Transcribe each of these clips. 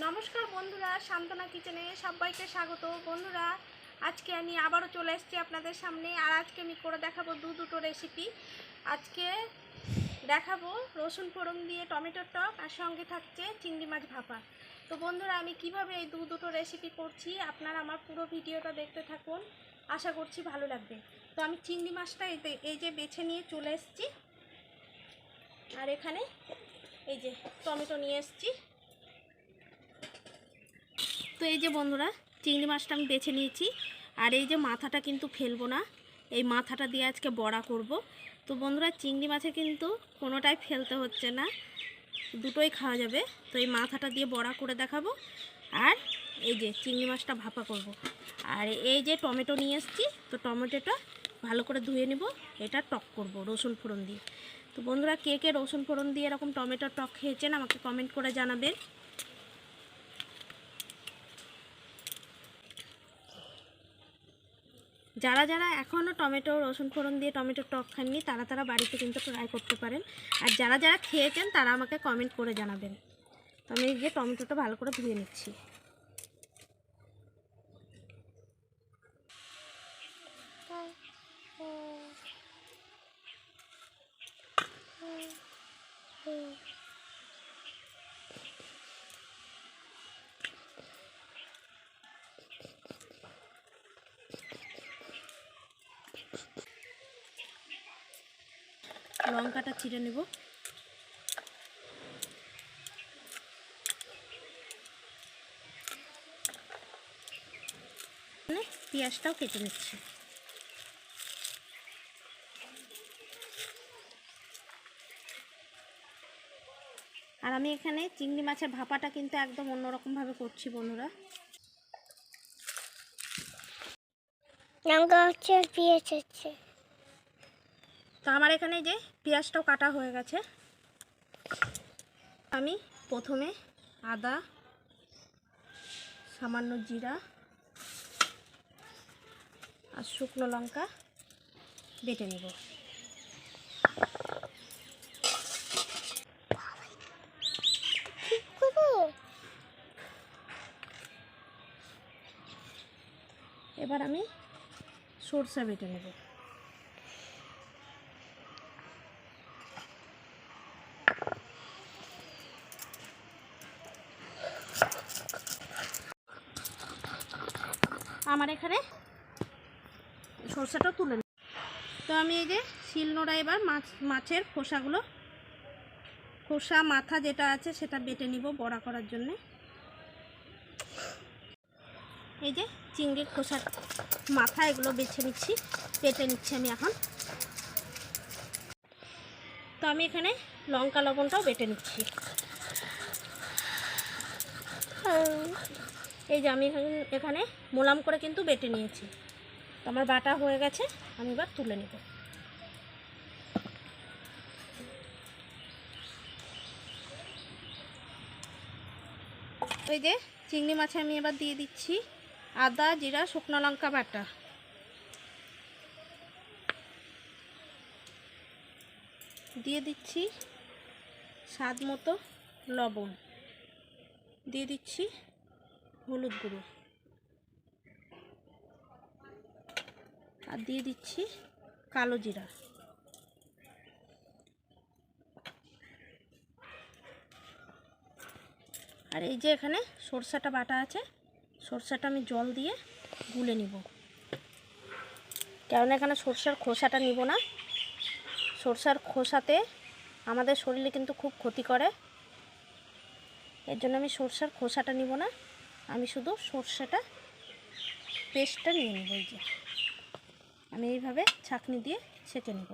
নমস্কার বন্ধুরা সান্তনা কিচেনে সবাইকে স্বাগত। বন্ধুরা, আজকে আমি আবারও চলে এসেছি আপনাদের সামনে, আর আজকে আমি করে দেখাবো দু দুটো রেসিপি আজকে দেখাবো রসুন ফোড়ন দিয়ে টমেটোর টক, আর সঙ্গে থাকছে চিংড়ি মাছ ভাপা। তো বন্ধুরা, আমি কীভাবে এই দু দুটো রেসিপি করছি, আপনারা আমার পুরো ভিডিওটা দেখতে থাকুন, আশা করছি ভালো লাগবে। তো আমি চিংড়ি মাছটা এই যে- এই যে বেছে নিয়ে চলে এসেছি, আর এখানে এই যে টমেটো নিয়ে এসেছি। তো এই যে বন্ধুরা, চিংড়ি মাছটা আমি বেছে নিয়েছি। আর এই যে মাথাটা কিন্তু ফেলব না, এই মাথাটা দিয়ে আজকে বড়া করব। তো বন্ধুরা, চিংড়ি মাছে কিন্তু কোনোটাই ফেলতে হচ্ছে না, দুটোই খাওয়া যাবে। তো এই মাথাটা দিয়ে বড়া করে দেখাবো, আর এই যে চিংড়ি মাছটা ভাপা করব। আর এই যে টমেটো নিয়ে এসেছি, তো টমেটোটা ভালো করে ধুয়ে নেব, এটা টক করব রসুন ফোড়ন দিয়ে। তো বন্ধুরা, কে কে রসুন ফোড়ন দিয়ে এরকম টমেটো টক খেয়েছেন আমাকে কমেন্ট করে জানাবেন। যারা যারা এখনও টমেটো, রসুন ফোড়ন দিয়ে টমেটোর টক খাননি, তারা তারা বাড়িতে কিন্তু ট্রাই করতে পারেন। আর যারা যারা খেয়েছেন, তারা আমাকে কমেন্ট করে জানাবেন। তো আমি গিয়ে টমেটোটা ভালো করে ধুয়ে নিচ্ছি। লঙ্কাটা চিড়ে নেব। মানে পেঁয়াজটাও কেটে নিচ্ছি। আর আমি এখানে চিংড়ি মাছের ভাপাটা কিন্তু একদম অন্যরকমভাবে করছি বন্ধুরা। লঙ্কা হচ্ছে পেঁয়াজ হচ্ছে। তো আমার এখানে যে পেঁয়াজটাও কাটা হয়ে গেছে। আমি প্রথমে আদা, সামান্য জিরা আর শুকনো লঙ্কা বেটে নেব। এবার আমি সরষা বেটে নেব। আমার এখানে সরষেটাও তুলে তো আমি এই যে শিলনোড়া এবার মাছ, মাছের খোসাগুলো, খোসা মাথা যেটা আছে সেটা বেটে নিব বড়া করার জন্যে। এই যে চিংড়ির খোসার মাথা এগুলো বেছে নিচ্ছি, বেটে নিচ্ছি আমি এখন। তো আমি এখানে লঙ্কা লবণটাও বেটে নিচ্ছি। এই যে আমি এখানে- মোলাম করে কিন্তু বেটে নিয়েছি। আমার বাটা হয়ে গেছে, আমি এবার তুলে নেব। ওই যে চিংড়ি মাছে আমি এবার দিয়ে দিচ্ছি, আদা, জিরা, শুকনো লঙ্কা বাটা। দিয়ে দিচ্ছি স্বাদ মতো লবণ। দিয়ে দিচ্ছি হলুদ গুঁড়ো। আর দিয়ে দিচ্ছি কালো জিরা। আর এই যে এখানে সরষাটা বাটা আছে, সরষাটা আমি জল দিয়ে গুলে নিব। কারণ এখানে সরষার খোসাটা নিব না। সরষার খোসাতে আমাদের শরীরে কিন্তু খুব ক্ষতি করে। এর জন্য আমি সরষার খোসাটা নিব না। আমি শুধু সর্ষেটা পেস্টটা নিয়ে নেব এই যে। আমি এইভাবে ছাঁকনি দিয়ে ছেঁকে নেব।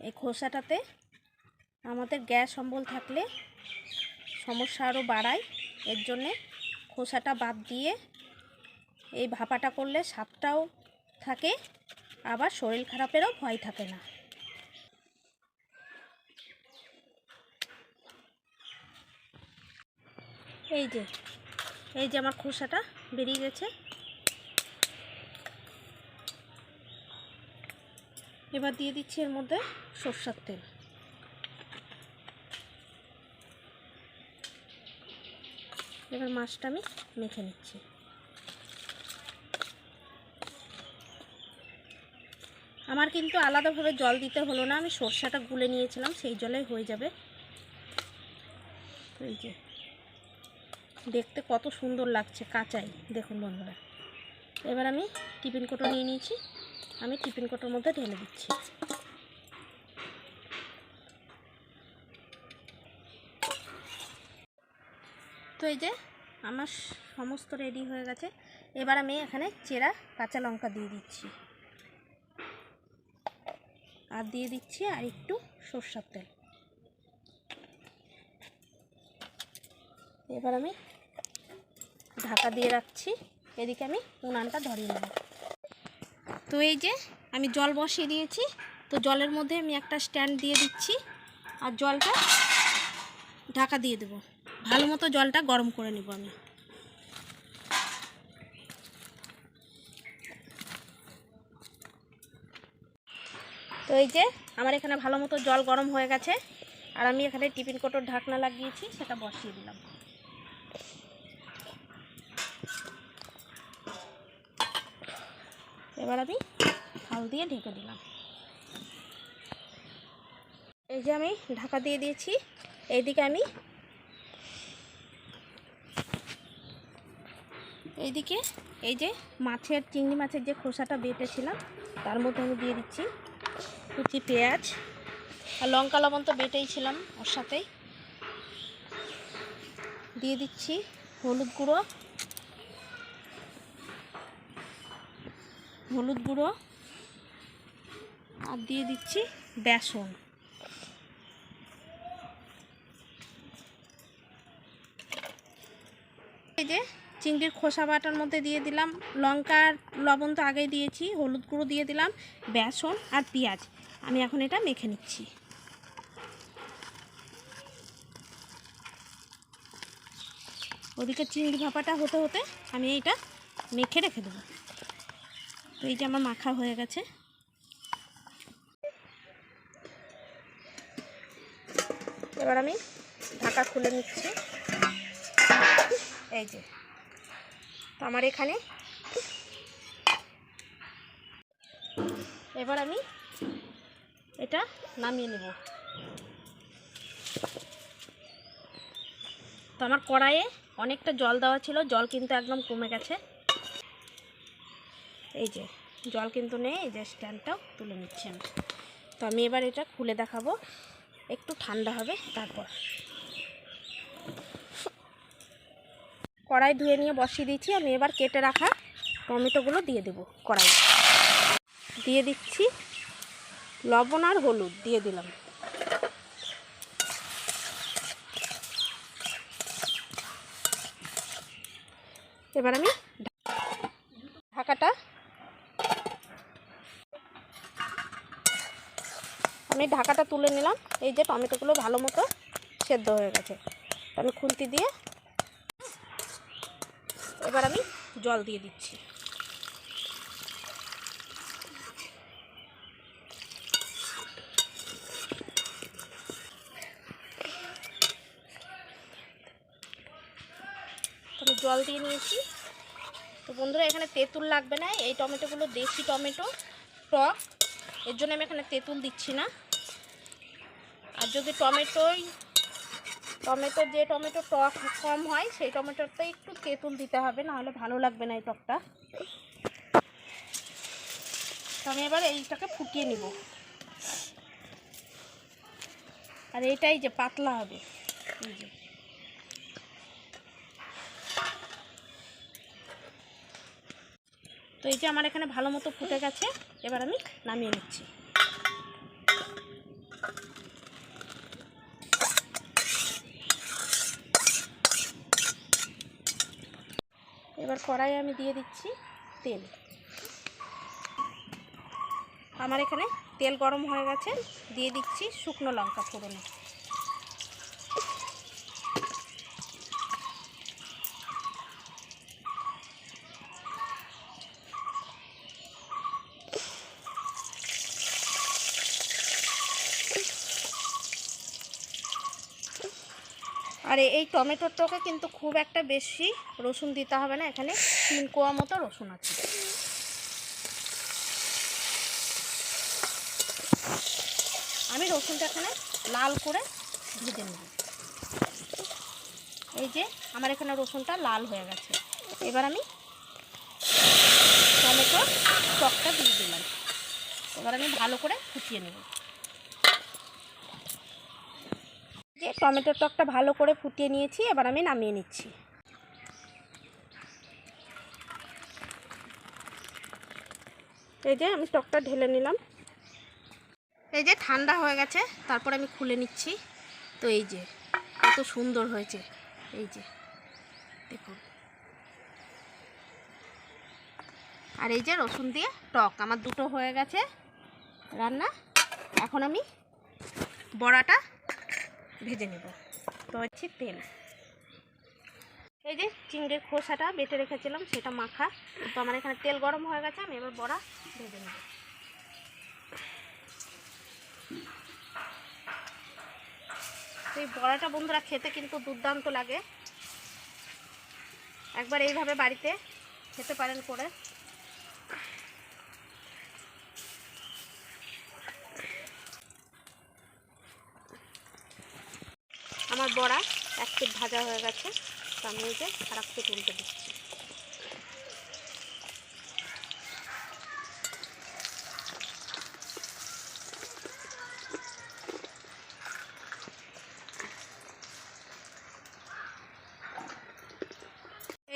এই খোসাটাতে আমাদের গ্যাস অম্বল থাকলে সমস্যা আরও বাড়ায়। এর জন্যে খোসাটা বাদ দিয়ে এই ভাপাটা করলে স্বাদটাও থাকে, আবার শরীর খারাপেরও ভয় থাকে না। এই যে এই যে আমার খোসাটা বেরিয়ে গেছে। এবার দিয়ে দিচ্ছি এর মধ্যে সরষার তেল। এবার মাছটা আমি মেখে নিচ্ছি। আমার কিন্তু আলাদাভাবে জল দিতে হলো না, আমি সরষাটা গুলে নিয়েছিলাম, সেই জলে হয়ে যাবে। এই যে দেখতে কত সুন্দর লাগছে কাঁচাই। দেখুন বন্ধুরা। এবার আমি টিফিন কোটো নিয়ে নিয়েছি। আমি টিফিন কোটোর মধ্যে ঢেলে দিচ্ছি। তো এই যে আমার সমস্ত রেডি হয়ে গেছে। এবার আমি এখানে চেরা কাঁচা লঙ্কা দিয়ে দিচ্ছি। আর দিয়ে দিচ্ছি আর একটু সর্ষার তেল। এবার আমি ঢাকা দিয়ে রাখছি। এদিকে আমি উনানটা ধরিয়ে নেব। তো এই যে আমি জল বসিয়ে দিয়েছি তো জলের মধ্যে আমি একটা স্ট্যান্ড দিয়ে দিচ্ছি। আর জলটা ঢাকা দিয়ে দেবো। ভালো মতো জলটা গরম করে নেব আমি। তো এই যে আমার এখানে ভালো মতো জল গরম হয়ে গেছে। আর আমি এখানে টিফিন কোটোর ঢাকনা লাগিয়েছি, সেটা বসিয়ে দিলাম। এবার আমি থাল দিয়ে ঢেকে দিলাম। এই যে আমি ঢাকা দিয়ে দিয়েছি। এইদিকে আমি এইদিকে এই যে মাছের, চিংড়ি মাছের যে খোসাটা বেটেছিলাম, তার মধ্যে আমি দিয়ে দিচ্ছি কুচি পেঁয়াজ আর লঙ্কা, লবণ তো বেটেই ছিলাম ওর সাথেই। দিয়ে দিচ্ছি হলুদ গুঁড়ো হলুদ গুঁড়ো আর দিয়ে দিচ্ছি বেসন। এই যে চিংড়ির খোসা বাটার মধ্যে দিয়ে দিলাম লঙ্কার লবণ তো আগেই দিয়েছি, হলুদ গুঁড়ো দিয়ে দিলাম, বেসন আর পেঁয়াজ। আমি এখন এটা মেখে নিচ্ছি। ওদিকে চিংড়ি ভাপাটা হতে হতে আমি এইটা মেখে রেখে দেবো। তো এই যে আমার মাখা হয়ে গেছে। এবার আমি ঢাকা খুলে নিচ্ছি। এই যে। তো আমার এখানে এবার আমি এটা নামিয়ে নেব। তো আমার কড়াইয়ে অনেকটা জল দেওয়া ছিল, জল কিন্তু একদম কমে গেছে। এই যে, জল কিন্তু নেই, এই যে স্ট্যান্ডটাও তুলে নিচ্ছি আমি। তো আমি এবার এটা খুলে দেখাবো, একটু ঠান্ডা হবে, তারপর। কড়াই ধুয়ে নিয়ে বসিয়ে দিচ্ছি আমি এবার কেটে রাখা টমেটোগুলো দিয়ে দেবো কড়াই দিয়ে দিচ্ছি লবণ আর হলুদ, দিয়ে দিলাম। এবার আমি ঢাকাটা আমি ঢাকাটা তুলে নিলাম। এই যে টমেটোগুলো ভালো মতো সেদ্ধ হয়ে গেছে। আমি খুন্তি দিয়ে এবার আমি জল দিয়ে দিচ্ছি। আমি জল দিয়ে নিয়েছি। তো বন্ধুরা, এখানে তেঁতুল লাগবে না। এই টমেটোগুলো দেশি টমেটো, টক। এর জন্য আমি এখানে তেঁতুল দিচ্ছি না। যদি টমেটোই, টমেটো যে টমেটো টক কম হয়, সেই টমেটোতে একটু তেঁতুল দিতে হবে, নাহলে ভালো লাগবে না এই টকটা। আমি এবার এইটাকে ফুটিয়ে নিব। আর এইটাই যে পাতলা হবে যে। তো এই যে আমার এখানে ভালো মতো ফুটে গেছে, এবার আমি নামিয়ে নিচ্ছি। এবার কড়াই আমি দিয়ে দিচ্ছি তেল। আমার এখানে তেল গরম হয়ে গেছে। দিয়ে দিচ্ছি শুকনো লঙ্কা ফোড়নে। আর এই টমেটোর টকে কিন্তু খুব একটা বেশি রসুন দিতে হবে না, এখানে তিন কোয়া মতো রসুন আছে। আমি রসুনটা এখানে লাল করে ভেজে নেব। এই যে আমার এখানে রসুনটা লাল হয়ে গেছে। এবার আমি টমেটোর টকটা দিয়ে দিলাম। এবার আমি ভালো করে ফুটিয়ে নেব। যে টমেটোর টকটা ভালো করে ফুটিয়ে নিয়েছি, এবার আমি নামিয়ে নিচ্ছি। এই যে আমি টকটা ঢেলে নিলাম। এই যে ঠান্ডা হয়ে গেছে, তারপর আমি খুলে নিচ্ছি। তো এই যে, কত সুন্দর হয়েছে। এই যে, দেখুন। আর এই যে রসুন দিয়ে টক, আমার দুটো হয়ে গেছে রান্না। এখন আমি বড়াটা ভেজে নেব। তো হচ্ছে তেল। এই যে চিংড়ির খোসাটা বেটে রেখেছিলাম, সেটা মাখা। তো আমার এখানে তেল গরম হয়ে গেছে, আমি এবার বড়া ভেজে নেব। এই বড়াটা বন্ধুরা খেতে কিন্তু দুর্দান্ত লাগে। একবার এইভাবে বাড়িতে খেতে পারেন করে আমার বড়া এক পিট ভাজা হয়ে গেছে। আমি এই যে আর এক পিট উল্টে দিচ্ছি।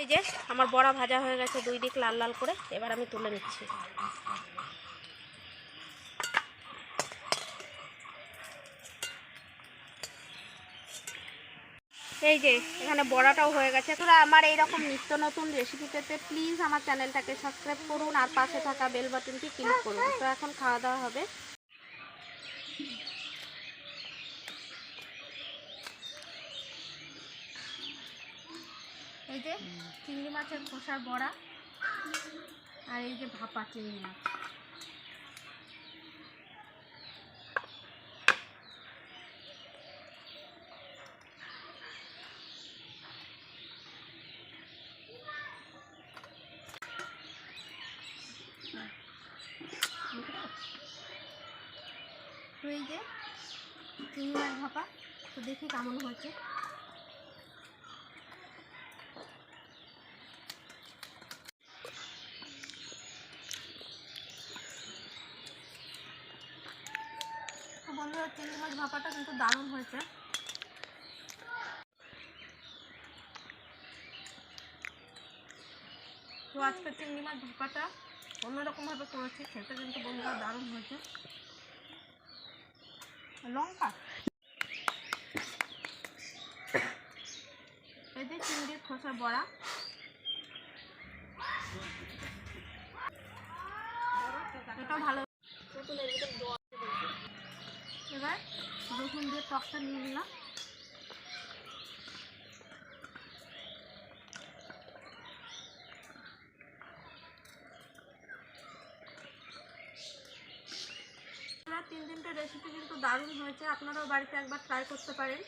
এই যে আমার বড়া ভাজা হয়ে গেছে, দুই দিক লাল লাল করে। এবার আমি তুলে নিচ্ছি। এই যে, এখানে বড়াটাও হয়ে গেছে। তোরা আমার এইরকম নিত্য নতুন রেসিপি পেতে প্লিজ আমার চ্যানেলটাকে সাবস্ক্রাইব করুন আর পাশে থাকা বেল বাটনটি ক্লিক করুন। তো এখন খাওয়া দাওয়া হবে। এই যে, চিংড়ি মাছের খোসার বড়া আর এই যে ভাপা চিংড়ি মাছ তো এই যে চিংড়ি মাছ ভাপা, তো দেখি কেমন হয়েছে। তো বন্ধুরা, চিংড়ি মাছ ভাপাটা কিন্তু দারুণ হয়েছে। তো আজকে চিংড়ি মাছ ভাপাটা অন্যরকমভাবে করেছি সেটা কিন্তু বন্ধুরা দারুণ হয়েছে। লঙ্কা এই খোসা বড়া। এবার রসুন দিয়ে টকটা নিয়ে নিলাম। তিন তিনটে রেসিপি কিন্তু দারুণ হয়েছে। আপনারাও বাড়িতে একবার ট্রাই করতে পারেন।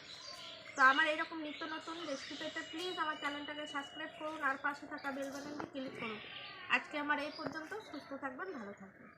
তো আমার এরকম নিত্য নতুন রেসিপি পেতে প্লিজ আমার চ্যানেলটাকে সাবস্ক্রাইব করুন আর পাশে থাকা বেল বাটনটি ক্লিক করুন। আজকে আমার এই পর্যন্ত, সুস্থ থাকবেন, ভালো থাকবেন।